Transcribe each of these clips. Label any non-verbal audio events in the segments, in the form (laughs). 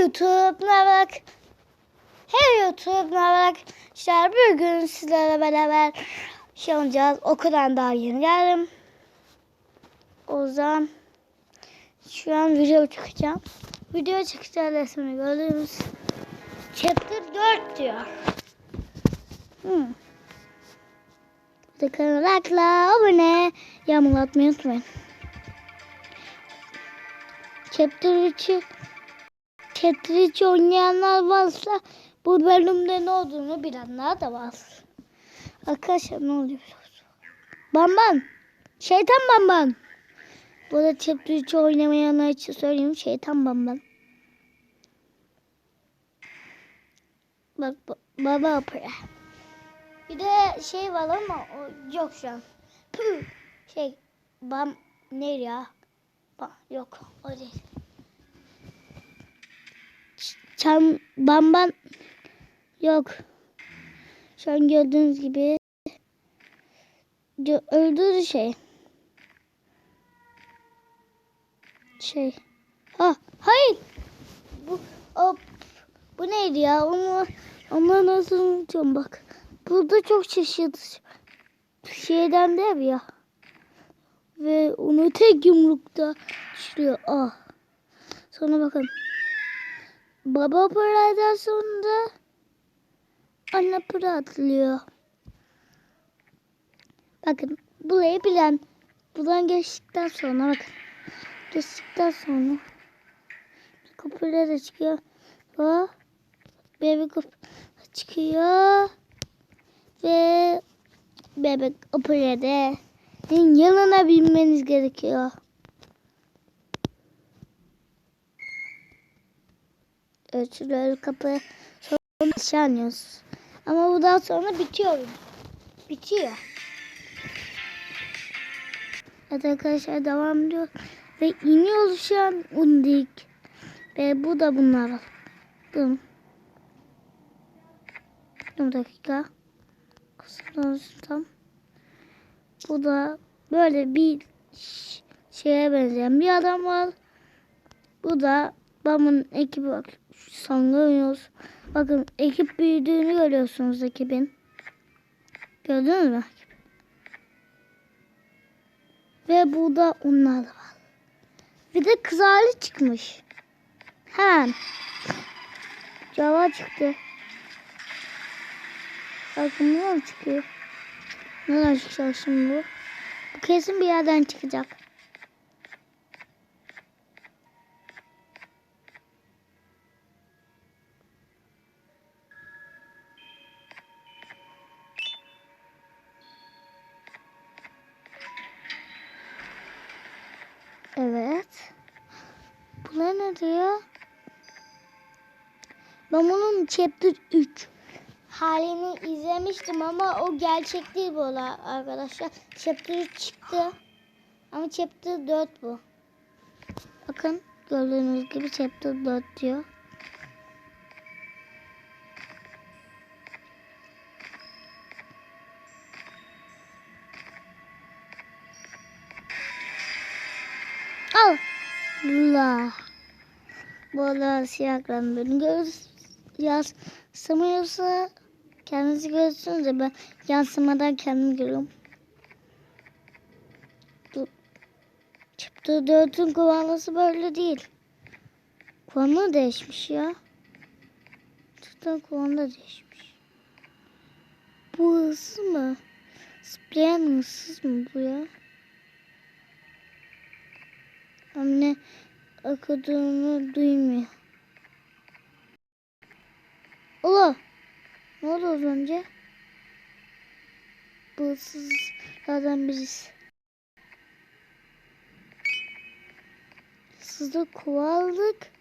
YouTube ne haber? Hey YouTube ne haber? İşte bugün sizlerle beraber şey olacağız. Okuldan daha yeni geldim. O zaman şu an video çıkacağım. Video çıkacağız resmini gördünüz. Chapter 4 diyor. Hmm. Kanala like, abone, yağmurlatmayı unutmayın. Chapter 3'ü 3 oynayanlar varsa bu bölümde ne olduğunu bilenler de var. Arkadaşlar ne oluyor? Bamban. Şeytan Bamban. Bu da 3 oynamayanlar için söyleyeyim. Şeytan Bamban. Bak ba- baba opera. Bir de şey var ama o yok şu an. Şey bam ne ya? Ba, yok o değil. Çam bamban yok. Şu an gördüğünüz gibi öldürdü şey. Şey. Ha, hayır. Bu o, bu neydi ya? Onu onu nasıl unutuyorum bak. Burada çok çeşit şeyden de ev ya. Ve onu tek yumrukta düşürüyor. Ah. Sonra bakın. Baba sonra anne para atlıyor. Bakın burayı bilen buradan geçtikten sonra bakın. Geçtikten sonra kapılar da çıkıyor. O bebek çıkıyor. Ve bebek operede yanına binmeniz gerekiyor. Şöyle kapı sonra aşağı iniyoruz. Ama bu daha sonra bitiyor. Bitiyor. Evet arkadaşlar devam ediyor. Ve iniyoruz şu an undik. Ve bu da bunlar var. Dur. Bir dakika. Kısımdan Bu da böyle bir şeye benzeyen bir adam var. Bu da babamın ekibi bak. Son görüyoruz. Bakın ekip büyüdüğünü görüyorsunuz ekibin. Gördünüz mü? Ve burada onlar var. Bir de kız hali çıkmış. Hemen. Cava çıktı. Bakın buradan çıkıyor. Nereden çıkacak şimdi bu? Bu kesin bir yerden çıkacak. Evet. Bunlar ne diyor? Ben bunun chapter 3 halini izlemiştim ama o gerçek değil bu arkadaşlar. Chapter 3 çıktı. Ama chapter 4 bu. Bakın gördüğünüz gibi chapter 4 diyor. Allah. Bu arada siyahlan beni göz yansımıyorsa kendinizi görürsünüz de ben yansımadan kendimi görüyorum. Bu çıktı dörtün kumandası böyle değil. Kumanda değişmiş ya. Çıktı kumanda değişmiş. Bu hırsız mı? Zıplayan hırsız mı bu ya? Anne okuduğunu duymuyor. Ola. Ne oldu az önce? Bu hırsızlardan birisi. Hırsızda kovaldık.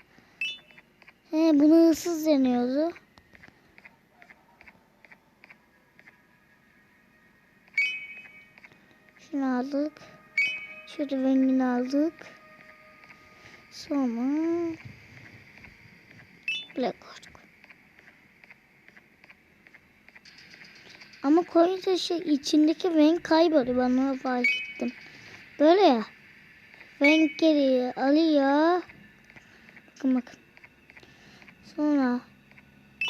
He bunu hırsız deniyordu. Şunu aldık. Şurada rengini aldık. Sonra black koyduk. Ama koyunca şey içindeki renk kayboluyor. Ben onu fark ettim. Böyle ya. Renk geri alıyor. Bakın bakın. Sonra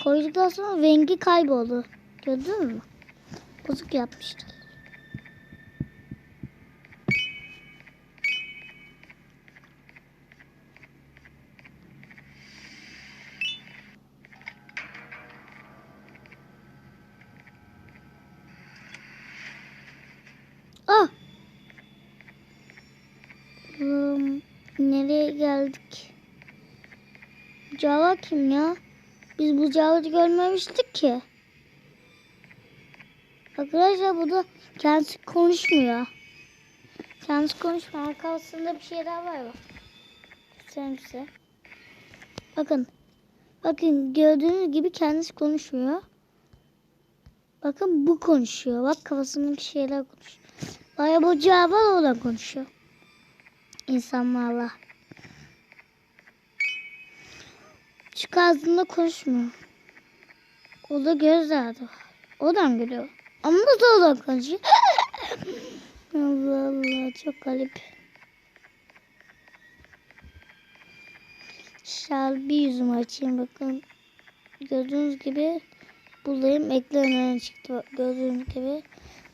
koyduktan sonra rengi kayboldu. Gördün mü? Bozuk yapmışlar. Ah! Hmm, nereye geldik? Cava kim ya? Biz bu Cava'yı görmemiştik ki. Arkadaşlar bu da kendisi konuşmuyor. Kendisi konuşmuyor. Arkasında bir şeyler var bak. Göstereyim size. Bakın. Bakın gördüğünüz gibi kendisi konuşmuyor. Bakın bu konuşuyor. Bak kafasındaki şeyler konuşuyor. Baya bu Java o da konuşuyor. İnsanlarla. Şu ağzında konuşmuyor. O da gözlerdi. O da gülüyor. Ama da o da konuşuyor. (laughs) Allah Allah çok garip. Şal bir yüzümü açayım bakın. Gördüğünüz gibi buradayım. Ekranına çıktı gördüğünüz gibi.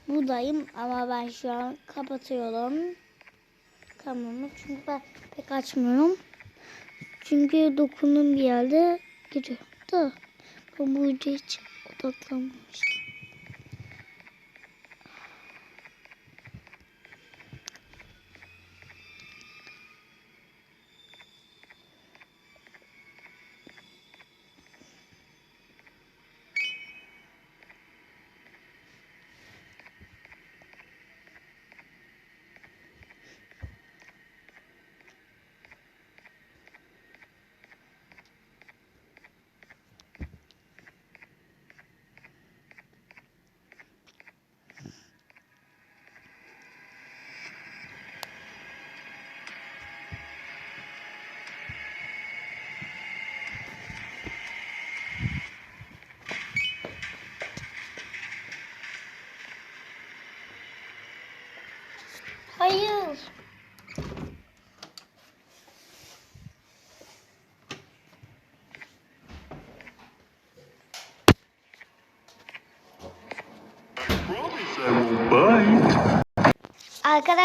Buradayım ama ben şu an kapatıyorum. Kameramı çünkü ben pek açmıyorum. Çünkü dokunduğum bir yerde gidiyor. Da bu hiç odaklanmamıştım. から